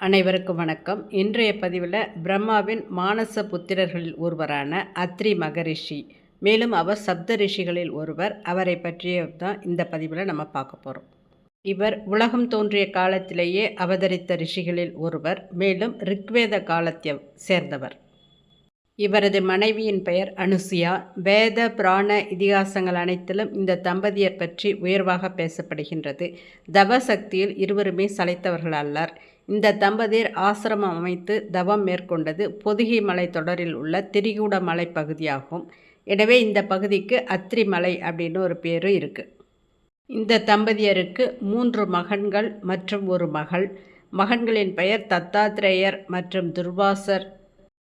அனைவருக்கும் வணக்கம். இன்றைய பதிவில் பிரம்மாவின் மானச புத்திரர்களில் ஒருவரான அத்ரி மகரிஷி மேலும் அவர் சப்த ரிஷிகளில் ஒருவர் அவரை பற்றிய தான் இந்த பதிவில் நம்ம பார்க்க போகிறோம் இவர் உலகம் தோன்றிய காலத்திலேயே அவதரித்த ரிஷிகளில் ஒருவர் மேலும் ரிக்வேத காலத்தை சேர்ந்தவர். இவரது மனைவியின் பெயர் அனுசியா. வேத புராண இதிகாசங்கள் அனைத்திலும் இந்த தம்பதியர் பற்றி உயர்வாக பேசப்படுகின்றது. தவசக்தியில் இருவருமே சளைத்தவர்கள் அல்லர் இந்த தம்பதியர் ஆசிரமம் அமைத்து தவம் மேற்கொண்டது பொதுகை மலை தொடரில் உள்ள திரிகூட மலை பகுதியாகும். எனவே இந்த பகுதிக்கு அத்திரி மலை அப்படின்னு ஒரு பேர் இருக்குது இந்த தம்பதியருக்கு மூன்று மகன்கள் மற்றும் ஒரு மகள். மகன்களின் பெயர் தத்தாத்ரேயர் மற்றும் துர்வாசர்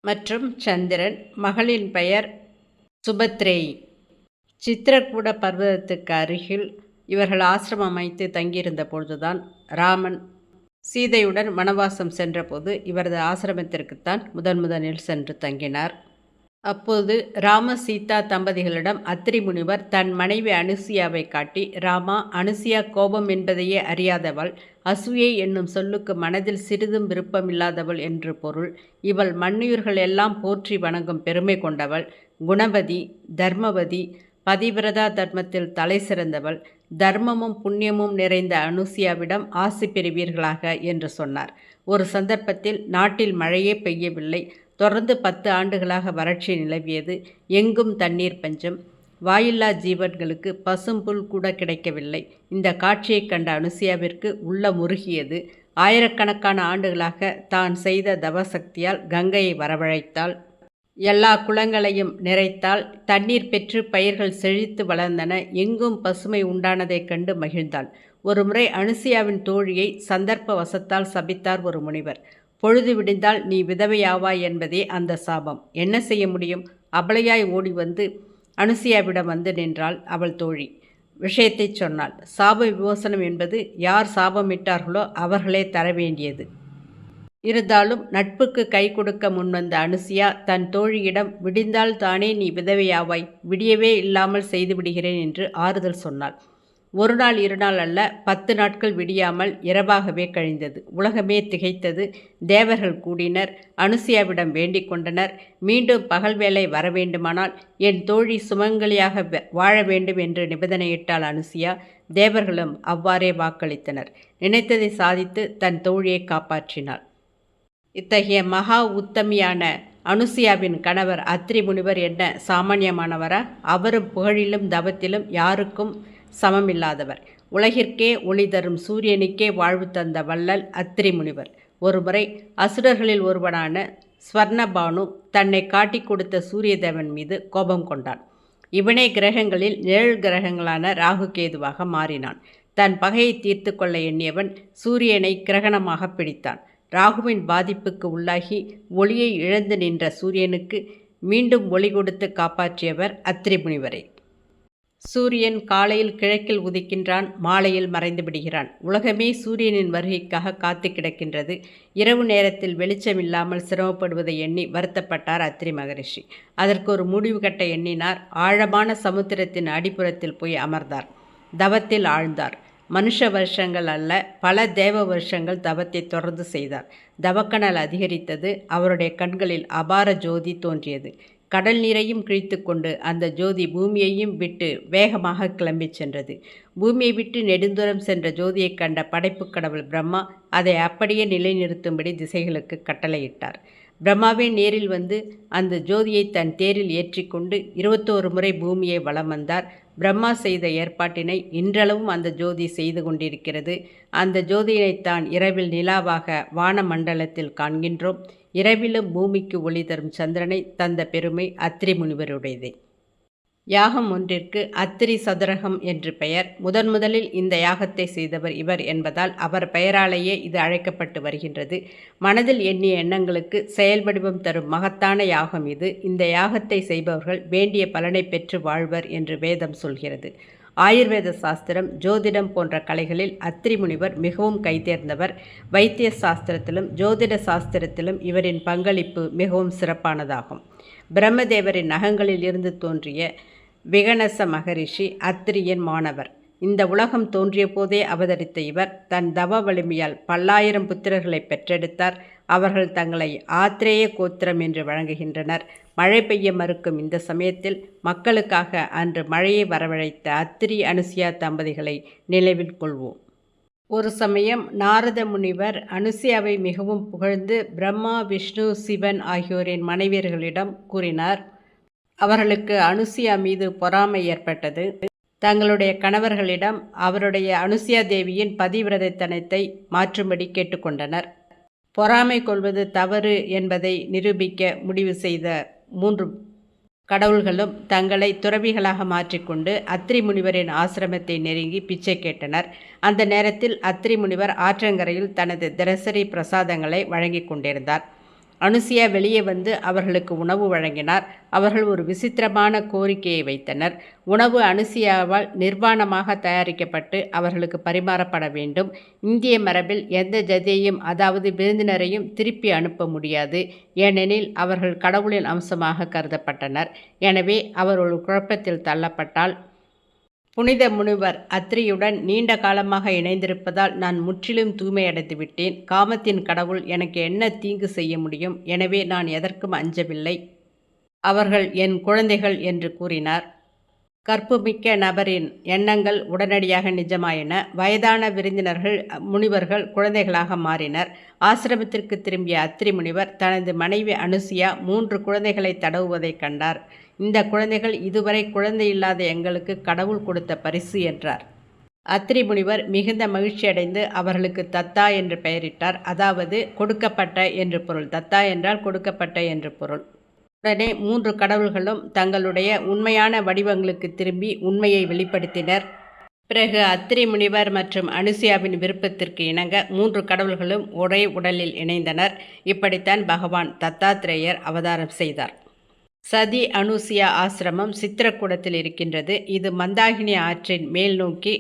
மற்றும் சந்திரன். மகளின் பெயர் சுபத்ரேயி. சித்திரக்கூட பர்வதத்துக்கு அருகில் இவர்கள் ஆசிரமம் அமைத்து தங்கியிருந்த பொழுதுதான் ராமன் சீதையுடன் வனவாசம் சென்றபோது இவரது ஆசிரமத்திற்குத்தான் முதன் முதலில் சென்று தங்கினார். அப்போது ராம சீதா தம்பதிகளிடம் அத்திரி முனிவர் தன் மனைவி அனுசியாவை காட்டி ராமா அனுசியா கோபம் என்பதையே அறியாதவள் அசூயை என்னும் சொல்லுக்கு மனதில் சிறிதும் விருப்பமில்லாதவள் என்று பொருள் இவள் மண்ணுயிர்கள் எல்லாம் போற்றி வணங்கும் பெருமை கொண்டவள். குணவதி தர்மவதி பதிவிரதா தர்மத்தில் தலை சிறந்தவள். தர்மமும் புண்ணியமும் நிறைந்த அனுசியாவிடம் ஆசி பெறுவீர்களாக என்று சொன்னார். ஒரு சந்தர்ப்பத்தில் நாட்டில் மழையே பெய்யவில்லை. தொடர்ந்து பத்து ஆண்டுகளாக வறட்சி நிலவியது. எங்கும் தண்ணீர் பஞ்சம். வாயில்லா ஜீவன்களுக்கு பசும்புல் கூட கிடைக்கவில்லை. இந்த காட்சியைக் கண்ட அனுசியாவிற்கு உள்ள முருகியது ஆயிரக்கணக்கான ஆண்டுகளாக தான் செய்த தவசக்தியால் கங்கையை வரவழைத்தாள். எல்லா குளங்களையும் நிறைத்தால் தண்ணீர் பெற்று பயிர்கள் செழித்து வளர்ந்தன. எங்கும் பசுமை உண்டானதைக் கண்டு மகிழ்ந்தாள். ஒரு முறை அனுசியாவின் தோழியை சந்தர்ப்ப வசத்தால் சபித்தார் ஒரு முனிவர். பொழுது விடிந்தால் நீ விதவையாவாய் என்பதே அந்த சாபம். என்ன செய்ய முடியும்? அபலையாய் ஓடி வந்து அனுசியாவிடம் வந்து நின்றாள் அவள் தோழி. விஷயத்தை சொன்னாள். சாப விமோசனம் என்பது யார் சாபமிட்டார்களோ அவர்களே தர வேண்டியது. இருந்தாலும் நட்புக்கு கை கொடுக்க முன்வந்த அனுசியா தன் தோழியிடம் விடிந்தால் தானே நீ விதவையாவாய் விடியவே இல்லாமல் செய்து விடுகிறேன் என்று ஆறுதல் சொன்னாள். ஒரு நாள் இரு நாள் அல்ல பத்து நாட்கள் விடியாமல் இரவாகவே கழிந்தது. உலகமே திகைத்தது. தேவர்கள் கூடினர். அனுசியாவிடம் வேண்டிக் கொண்டனர். மீண்டும் பகல் வேலை வர வேண்டுமானால் என் தோழி சுமங்கலியாக வாழ வேண்டும் என்று நிபந்தனையிட்டாள் அனுசியா. தேவர்களும் அவ்வாறே வாக்களித்தனர். நினைத்ததை சாதித்து தன் தோழியை காப்பாற்றினாள். இத்தகைய மகா உத்தமியான அனுசியாவின் கணவர் அத்ரி முனிவர் என்ன சாமானியமானவரா? அவரும் புகழிலும் தவத்திலும் யாருக்கும் சமமில்லாதவர். உலகிற்கே ஒளி தரும் சூரியனுக்கே வாழ்வு தந்த வள்ளல் அத்ரி முனிவர். ஒருமுறை அசுரர்களில் ஒருவனான ஸ்வர்ணபானு தன்னை காட்டி கொடுத்த சூரியதேவன் மீது கோபம் கொண்டான். இவனே கிரகங்களில் நிழல் கிரகங்களான ராகு கேதுவாக மாறினான். தன் பகையை தீர்த்து கொள்ள எண்ணியவன் சூரியனை கிரகணமாக பிடித்தான். ராகுவின் பாதிப்புக்கு உள்ளாகி ஒளியை இழந்து நின்ற சூரியனுக்கு மீண்டும் ஒளி கொடுத்து காப்பாற்றியவர் அத்திரி முனிவரே சூரியன் காலையில் கிழக்கில் உதிக்கின்றான் மாலையில் மறைந்து விடுகிறான். உலகமே சூரியனின் வருகைக்காக காத்து கிடக்கின்றது. இரவு நேரத்தில் வெளிச்சம் இல்லாமல் சிரமப்படுவதை எண்ணி வருத்தப்பட்டார் அத்திரி மகரிஷி. அதற்கு ஒரு முடிவு கட்ட எண்ணினார். ஆழமான சமுத்திரத்தின் அடிப்புறத்தில் போய் அமர்ந்தார். தவத்தில் ஆழ்ந்தார். மனுஷ வருஷங்கள் அல்ல பல தேவ வருஷங்கள் தவத்தை தொடர்ந்து செய்தார். தவக்கணல் அதிகரித்தது அவருடைய கண்களில் அபார ஜோதி தோன்றியது. கடல் நீரையும் கிழித்து கொண்டு அந்த ஜோதி பூமியையும் விட்டு வேகமாக கிளம்பிச் சென்றது. பூமியை விட்டு நெடுந்தூரம் சென்ற ஜோதியைக் கண்ட படைப்பு கடவுள் பிரம்மா அதை அப்படியே நிலைநிறுத்தும்படி திசைகளுக்கு கட்டளையிட்டார். பிரம்மாவே நேரில் வந்து அந்த ஜோதியை தன் தேரில் ஏற்றிக்கொண்டு இருபத்தோரு முறை பூமியை வலம் வந்தார். பிரம்மா செய்த ஏற்பாட்டினை இன்றளவும் அந்த ஜோதி செய்து கொண்டிருக்கிறது. அந்த ஜோதியினைத்தான் இரவில் நிலாவாக வான மண்டலத்தில் காண்கின்றோம். இரவிலும் பூமிக்கு ஒளி தரும் சந்திரனை தந்த பெருமை அத்திரி முனிவருடையதே யாகம் ஒன்றிற்கு அத்திரி சதுரகம் என்று பெயர். முதன் முதலில் இந்த யாகத்தை செய்தவர் இவர் என்பதால் அவர் பெயராலேயே இது அழைக்கப்பட்டு வருகின்றது. மனதில் எண்ணிய எண்ணங்களுக்கு செயல்வடிவம் தரும் மகத்தான யாகம் இது. இந்த யாகத்தை செய்பவர்கள் வேண்டிய பலனை பெற்று வாழ்வர் என்று வேதம் சொல்கிறது. ஆயுர்வேத சாஸ்திரம் ஜோதிடம் போன்ற கலைகளில் அத்திரி முனிவர் மிகவும் கைதேர்ந்தவர். வைத்திய சாஸ்திரத்திலும் ஜோதிட சாஸ்திரத்திலும் இவரின் பங்களிப்பு மிகவும் சிறப்பானதாகும். பிரம்மதேவரின் நகங்களில் இருந்து தோன்றிய விகணச மகரிஷி அத்திரியன் மாணவர். இந்த உலகம் தோன்றிய போதே அவதரித்த இவர் தன் தவ வலிமையால் பல்லாயிரம் புத்திரர்களை பெற்றெடுத்தார். அவர்கள் தங்களை ஆத்ரேய கோத்திரம் என்று வழங்குகின்றனர். மழை பெய்ய மறுக்கும் இந்த சமயத்தில் மக்களுக்காக அன்று மழையை வரவழைத்த அத்திரி அனுசியா தம்பதிகளை நினைவில் கொள்வோம். ஒரு சமயம் நாரத முனிவர் அனுசியாவை மிகவும் புகழ்ந்து பிரம்மா விஷ்ணு சிவன் ஆகியோரின் மனைவியர்களிடம் கூறினார் அவர்களுக்கு அனுசியா மீது பொறாமை ஏற்பட்டது. தங்களுடைய கணவர்களிடம் அவருடைய அனுசியா தேவியின் பதிவிரதைத்தனத்தை மாற்றும்படி கேட்டுக்கொண்டனர். பொறாமை கொள்வது தவறு என்பதை நிரூபிக்க முடிவு செய்த மூன்று கடவுள்களும் தங்களை துறவிகளாக மாற்றிக்கொண்டு அத்ரி முனிவரின் ஆசிரமத்தை நெருங்கி பிச்சை கேட்டனர். அந்த நேரத்தில் அத்ரி முனிவர் ஆற்றங்கரையில் தனது தினசரி பிரசாதங்களை வழங்கி கொண்டிருந்தார். அனுசியா வெளியே வந்து அவர்களுக்கு உணவு வழங்கினார். அவர்கள் ஒரு விசித்திரமான கோரிக்கையை வைத்தனர். உணவு அனுசியாவால் நிர்வாணமாக தயாரிக்கப்பட்டு அவர்களுக்கு பரிமாறப்பட வேண்டும். இந்திய மரபில் எந்த ஜதியையும் அதாவது விருந்தினரையும் திருப்பி அனுப்ப முடியாது. ஏனெனில் அவர்கள் கடவுளின் அம்சமாக கருதப்பட்டனர். எனவே அவர் ஒரு குழப்பத்தில் தள்ளப்பட்டால் புனித முனிவர் அத்ரியுடன் நீண்ட காலமாக இணைந்திருப்பதால் நான் முற்றிலும் தூய்மையடைந்து விட்டேன். காமத்தின் கடவுள் எனக்கு என்ன தீங்கு செய்ய முடியும்? எனவே நான் எதற்கும் அஞ்சவில்லை. அவர்கள் என் குழந்தைகள் என்று கூறினார். கற்புமிக்க நபரின் எண்ணங்கள் உடனடியாக நிஜமாயின. வயதான விருந்தினர்கள் முனிவர்கள் குழந்தைகளாக மாறினர். ஆசிரமத்திற்கு திரும்பிய அத்திரி முனிவர் தனது மனைவி அனுசியா மூன்று குழந்தைகளை தடவுவதைக் கண்டார். இந்த குழந்தைகள் இதுவரை குழந்தை இல்லாத எங்களுக்கு கடவுள் கொடுத்த பரிசு என்றார். அத்திரி முனிவர் மிகுந்த மகிழ்ச்சியடைந்து அவர்களுக்கு தத்தா என்று பெயரிட்டார். அதாவது கொடுக்கப்பட்ட என்று பொருள். தத்தா என்றால் கொடுக்கப்பட்ட என்று பொருள். உடனே மூன்று கடவுள்களும் தங்களுடைய உண்மையான வடிவங்களுக்கு திரும்பி உண்மையை வெளிப்படுத்தினர். பிறகு அத்திரி முனிவர் மற்றும் அனுசியாவின் விருப்பத்திற்கு இணங்க மூன்று கடவுள்களும் ஒரே உடலில் இணைந்தனர். இப்படித்தான் பகவான் தத்தாத்திரேயர் அவதாரம் செய்தார். சதி அனுசியா ஆசிரமம் சித்திரக்கூடத்தில் இருக்கின்றது. இது மந்தாகினி ஆற்றின் மேல் நோக்கி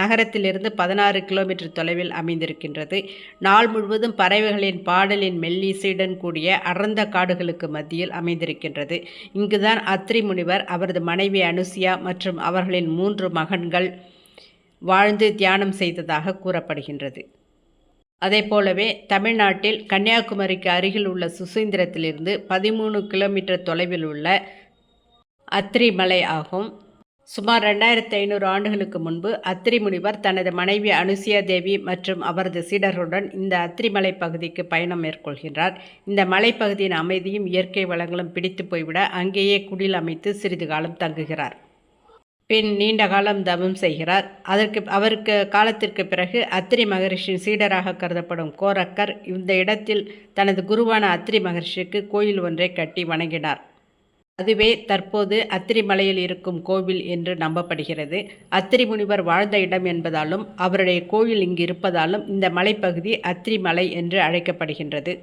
நகரத்திலிருந்து பதினாறு கிலோமீட்டர் தொலைவில் அமைந்திருக்கின்றது. நாள் முழுவதும் பறவைகளின் பாடலின் மெல்லிசையுடன் கூடிய அடர்ந்த காடுகளுக்கு மத்தியில் அமைந்திருக்கின்றது. இங்குதான் அத்ரி முனிவர் அவரது மனைவி அனுசியா மற்றும் அவர்களின் மூன்று மகன்கள் வாழ்ந்து தியானம் செய்ததாக கூறப்படுகின்றது. அதே போலவே தமிழ்நாட்டில் கன்னியாகுமரிக்கு அருகில் உள்ள சுசீந்திரத்திலிருந்து பதிமூணு கிலோமீட்டர் தொலைவில் உள்ள அத்திரி மலை ஆகும். சுமார் ரெண்டாயிரத்தி ஐநூறு ஆண்டுகளுக்கு முன்பு அத்திரி முனிவர் தனது மனைவி அனுசியா தேவி மற்றும் அவரது சீடர்களுடன் இந்த அத்திரிமலை பகுதிக்கு பயணம் மேற்கொள்கின்றார். இந்த மலைப்பகுதியின் அமைதியும் இயற்கை வளங்களும் பிடித்து போய்விட அங்கேயே குடில் அமைத்து சிறிது காலம் தங்குகிறார். பின் நீண்ட காலம் தவம் செய்கிறார். அதற்கு அவருக்கு காலத்திற்கு பிறகு அத்திரி மகரிஷியின் சீடராக கருதப்படும் கோரக்கர் இந்த இடத்தில் தனது குருவான அத்திரி மகரிஷிக்கு கோயில் ஒன்றை கட்டி வணங்கினார். அதுவே தற்போது அத்திரி மலையில் இருக்கும் கோவில் என்று நம்பப்படுகிறது. அத்திரி முனிவர் வாழ்ந்த இடம் என்பதாலும் அவருடைய கோயில் இங்கு இருப்பதாலும் இந்த மலைப்பகுதி அத்திரி மலை என்று அழைக்கப்படுகின்றது.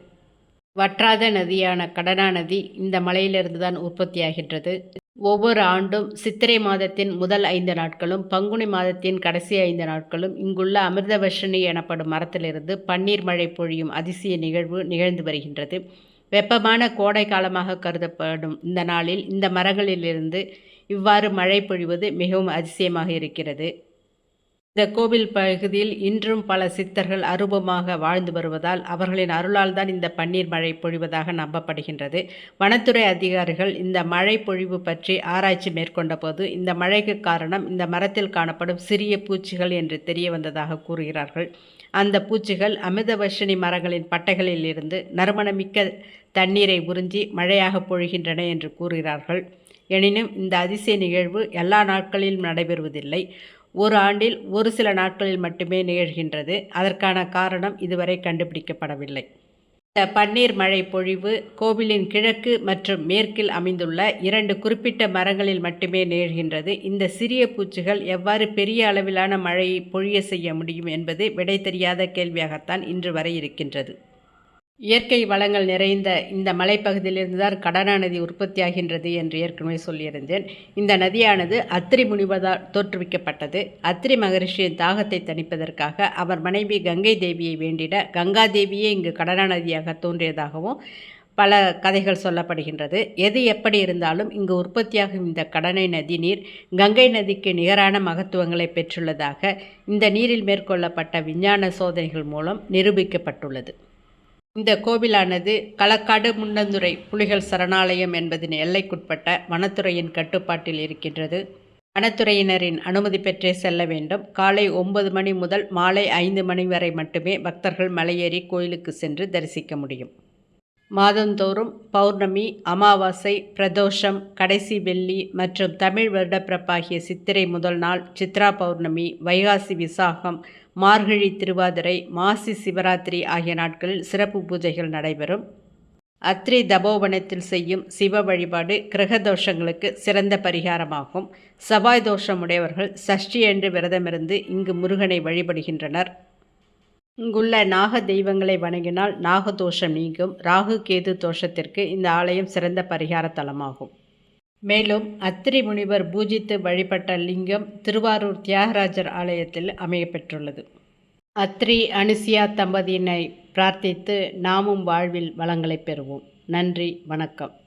வற்றாத நதியான கடனா நதி இந்த மலையிலிருந்து தான் உற்பத்தியாகின்றது. ஒவ்வொரு ஆண்டும் சித்திரை மாதத்தின் முதல் ஐந்து நாட்களும் பங்குனி மாதத்தின் கடைசி ஐந்து நாட்களும் இங்குள்ள அமிர்தவர்ஷினி எனப்படும் மரத்திலிருந்து பன்னீர் மழை பொழியும் அதிசய நிகழ்வு நிகழ்ந்து வருகின்றது. வெப்பமான கோடை காலமாக கருதப்படும் இந்த நாளில் இந்த மரங்களிலிருந்து இவ்வாறு மழை பொழிவது மிகவும் அதிசயமாக இருக்கிறது. இந்த கோவில் பகுதியில் இன்றும் பல சித்தர்கள் அரூபமாக வாழ்ந்து வருவதால் அவர்களின் அருளால் தான் இந்த பன்னீர் மழை பொழிவதாக நம்பப்படுகின்றது. வனத்துறை அதிகாரிகள் இந்த மழை பொழிவு பற்றி ஆராய்ச்சி மேற்கொண்ட போது இந்த மழைக்கு காரணம் இந்த மரத்தில் காணப்படும் சிறிய பூச்சிகள் என்று தெரிய வந்ததாக கூறுகிறார்கள். அந்த பூச்சிகள் அமிர்தவர்ஷினி மரங்களின் பட்டைகளில் இருந்து நறுமணமிக்க தண்ணீரை உறிஞ்சி மழையாக பொழிகின்றன என்று கூறுகிறார்கள். எனினும் இந்த அதிசய நிகழ்வு எல்லா நாட்களிலும் நடைபெறுவதில்லை. ஒரு ஆண்டில் ஒரு சில நாட்களில் மட்டுமே நிகழ்கின்றது. அதற்கான காரணம் இதுவரை கண்டுபிடிக்கப்படவில்லை. இந்த பன்னீர் மழை பொழிவு கோவிலின் கிழக்கு மற்றும் மேற்கில் அமைந்துள்ள இரண்டு குறிப்பிட்ட மரங்களில் மட்டுமே நிகழ்கின்றது. இந்த சிறிய பூச்சிகள் எவ்வாறு பெரிய அளவிலான மழையை பொழிய செய்ய முடியும் என்பது விடை தெரியாத கேள்வியாகத்தான் இன்று வரை இருக்கின்றது. இயற்கை வளங்கள் நிறைந்த இந்த மலைப்பகுதியிலிருந்து தான் கடனா நதி உற்பத்தியாகின்றது என்று ஏற்கனவே சொல்லியிருந்தேன். இந்த நதியானது அத்திரி முனிவதால் தோற்றுவிக்கப்பட்டது. அத்திரி மகரிஷியின் தாகத்தை தணிப்பதற்காக அவர் மனைவி கங்கை தேவியை வேண்டிட கங்கா தேவியே இங்கு கடனா நதியாக தோன்றியதாகவும் பல கதைகள் சொல்லப்படுகின்றது. எது எப்படி இருந்தாலும் இங்கு உற்பத்தியாகும் இந்த கடனை நதி நீர் கங்கை நதிக்கு நிகரான மகத்துவங்களை பெற்றுள்ளதாக இந்த நீரில் மேற்கொள்ளப்பட்ட விஞ்ஞான சோதனைகள் மூலம் நிரூபிக்கப்பட்டுள்ளது. இந்த கோவிலானது களக்காடு முன்னந்துறை புலிகள் சரணாலயம் என்பதின் எல்லைக்குட்பட்ட வனத்துறையின் கட்டுப்பாட்டில் இருக்கின்றது. வனத்துறையினரின் அனுமதி பெற்றே செல்ல வேண்டும். காலை ஒன்பது மணி முதல் மாலை ஐந்து மணி வரை மட்டுமே பக்தர்கள் மலையேறி கோயிலுக்கு சென்று தரிசிக்க முடியும். மாதந்தோறும் பௌர்ணமி அமாவாசை பிரதோஷம் கடைசி வெள்ளி மற்றும் தமிழ் வருடப்பிறப்பாகிய சித்திரை முதல் நாள் சித்ரா பௌர்ணமி வைகாசி விசாகம் மார்கழி திருவாதிரை மாசி சிவராத்திரி ஆகிய நாட்களில் சிறப்பு பூஜைகள் நடைபெறும். அத்ரி தபோவனத்தில் செய்யும் சிவ வழிபாடு கிரக தோஷங்களுக்கு சிறந்த பரிகாரமாகும். செவ்வாய் தோஷம் உடையவர்கள் சஷ்டி என்று விரதமிருந்து இங்கு முருகனை வழிபடுகின்றனர். இங்குள்ள நாக தெய்வங்களை வணங்கினால் நாகதோஷம் நீங்கும். ராகு கேது தோஷத்திற்கு இந்த ஆலயம் சிறந்த பரிகார தலமாகும் மேலும் அத்திரி முனிவர் பூஜித்து வழிபட்ட லிங்கம் திருவாரூர் தியாகராஜர் ஆலயத்தில் அமையப்பெற்றுள்ளது. அத்ரி அனுசியா தம்பதியினை பிரார்த்தித்து நாமும் வாழ்வில் வளங்களை பெறுவோம். நன்றி வணக்கம்.